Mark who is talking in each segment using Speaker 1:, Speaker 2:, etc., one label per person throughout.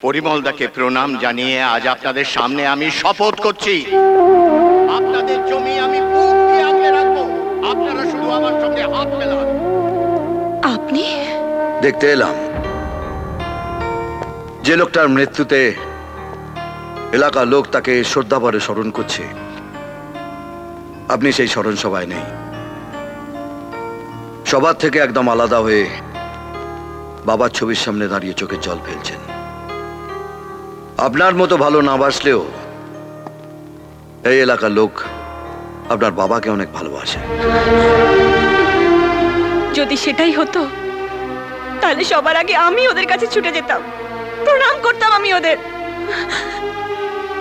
Speaker 1: পরিমলদাকে প্রণাম জানিয়ে আজ আপনাদের সামনে আমি শপথ করছি। আপনাদের জমি আমি বুক দিয়ে আগলে রাখব। আপনারা শুধু আমার সঙ্গে হাত মেলান।
Speaker 2: আপনি?
Speaker 3: দেখতে এলাম। যে লোকটার মৃত্যুতে এলাকার লোক তাকে শ্রদ্ধাভরে স্মরণ করছে। আপনি সেই স্মরণ সভায় নেই। সবার থেকে একদম আলাদা হয়ে বাবার ছবির সামনে দাঁড়িয়ে চোখের জল ফেলছেন। আপনার মতো ভালো না বাসলেও এই এলাকার লোক আপনার বাবাকে অনেক ভালোবাসে।
Speaker 2: যদি সেটাই হতো, তাহলে সবার আগে আমি ওদের কাছে ছুটে যেতাম। প্রণাম করতাম আমি ওদের।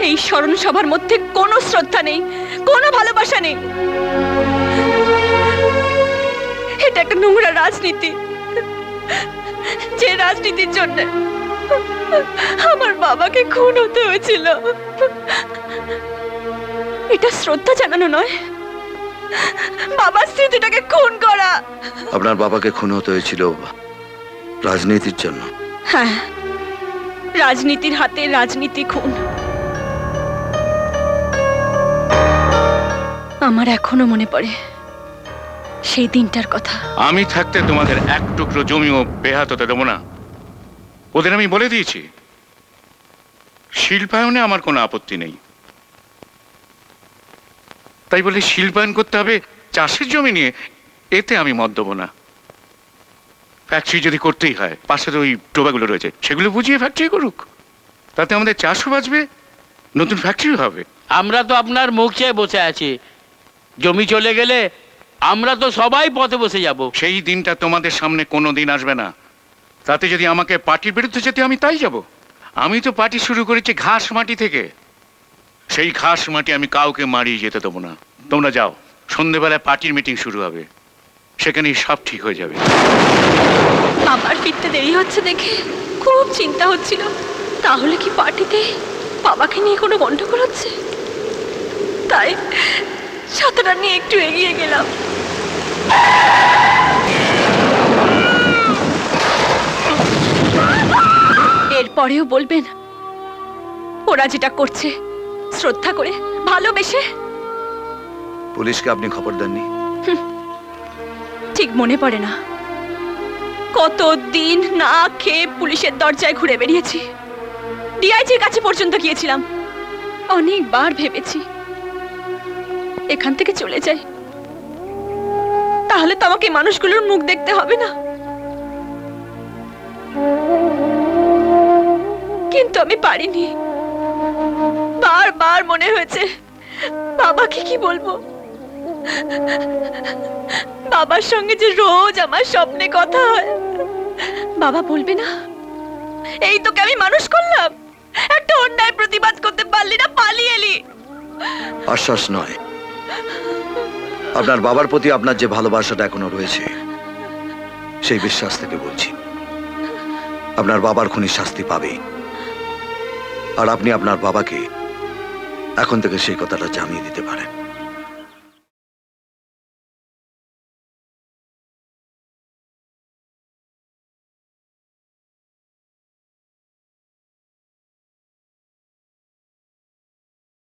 Speaker 2: এই স্মরণ সভার মধ্যে কোনো শ্রদ্ধা নেই, কোনো ভালোবাসা নেই। এটা একটা নোংরা রাজনীতি, যে রাজনীতির জন্য। আমার বাবাকে খুন হতে হয়েছিল। এটা শ্রদ্ধা জানানো নয়। বাবার স্মৃতিটাকে খুন করা।
Speaker 3: আপনার বাবাকে খুন হতে হয়েছিল রাজনীতির জন্য।
Speaker 2: হ্যাঁ রাজনীতির হাতে রাজনীতি খুন। আমার এখনও মনে পড়ে সেই দিনটার কথা।
Speaker 4: আমি থাকতে তোমাদের এক টুকরো জমিও বেহাত হতে দেবো না। ওদের আমি বলে দিয়েছি। শিল্পায়নে আমার কোনো আপত্তি নেই। তাই বলে শিল্পায়ন করতে হবে চাষের জমি নিয়ে এতে আমি মত দেবো না। ফ্যাক্টরি যদি করতেই হয় পাশে তো ওই টোবাগুলো রয়েছে সেগুলো বুঝিয়ে ফ্যাক্টরি করুক। তাতে আমাদের চাষও বাঁচবে নতুন ফ্যাক্টরি হবে।
Speaker 5: আমরা তো আপনার মুখ চেয়ে বসে আছি। জমি চলে গেলে আমরা তো সবাই পথে বসে যাব।
Speaker 4: সেই দিনটা তোমাদের সামনে কোনো দিন আসবে না। তাতে যদি আমাকে পার্টির বিরুদ্ধে যেতে, আমি তাই যাব। আমি তো পার্টি শুরু করেছি ঘাস মাটি থেকে। সেই ঘাস মাটি আমি কাউকে মারিয়ে যেতে দেবো না। তোমরা যাও, সন্ধেবেলায় পার্টির মিটিং শুরু হবে। সেখানেই সব ঠিক হয়ে যাবে।
Speaker 2: আবার ফিরতে দেরি হচ্ছে দেখে খুব চিন্তা হচ্ছিল। তাহলে কি পার্টিতে বাবাকে নিয়ে কোনো গন্ডগোল হচ্ছে? তাই সাঁতারা নিয়ে একটু এগিয়ে গেলাম। এরপরেও বলবেন ওরা যেটা করছে শ্রদ্ধা করে ভালোবেসে।
Speaker 3: পুলিশকে আপনি খবর দেননি?
Speaker 2: ঠিক মনে পড়ে না। কত দিন না খেয়ে পুলিশের দরজায় ঘুরে বেরিয়েছি। ডিআইজির কাছে পর্যন্ত গিয়েছিলাম। অনেকবার ভেবেছি এখান থেকে চলে যাই। তাহলে তো আমাকে মানুষগুলোর মুখ দেখতে হবে না? কিন্তু আমি পারিনি। বারবার মনে হয়েছে, বাবাকে কি বলব? বাবার সঙ্গে যে রোজ আমার স্বপ্নে কথা হয়, বাবা বলবে না? এই তোকে আমি মানুষ করলাম। একটা অন্যায় প্রতিবাদ করতে পারলি না, পালিয়ে এলি।
Speaker 3: আশ্বাস নয়। আপনার বাবার প্রতি আপনার যে ভালোবাসাটা এখনও রয়েছে, সেই বিশ্বাস থেকে বলছি। আপনার বাবার খুনি শাস্তি পাবে আর আপনি আপনার বাবাকে এখন থেকে সেই কথাটা জানিয়ে দিতে পারেন।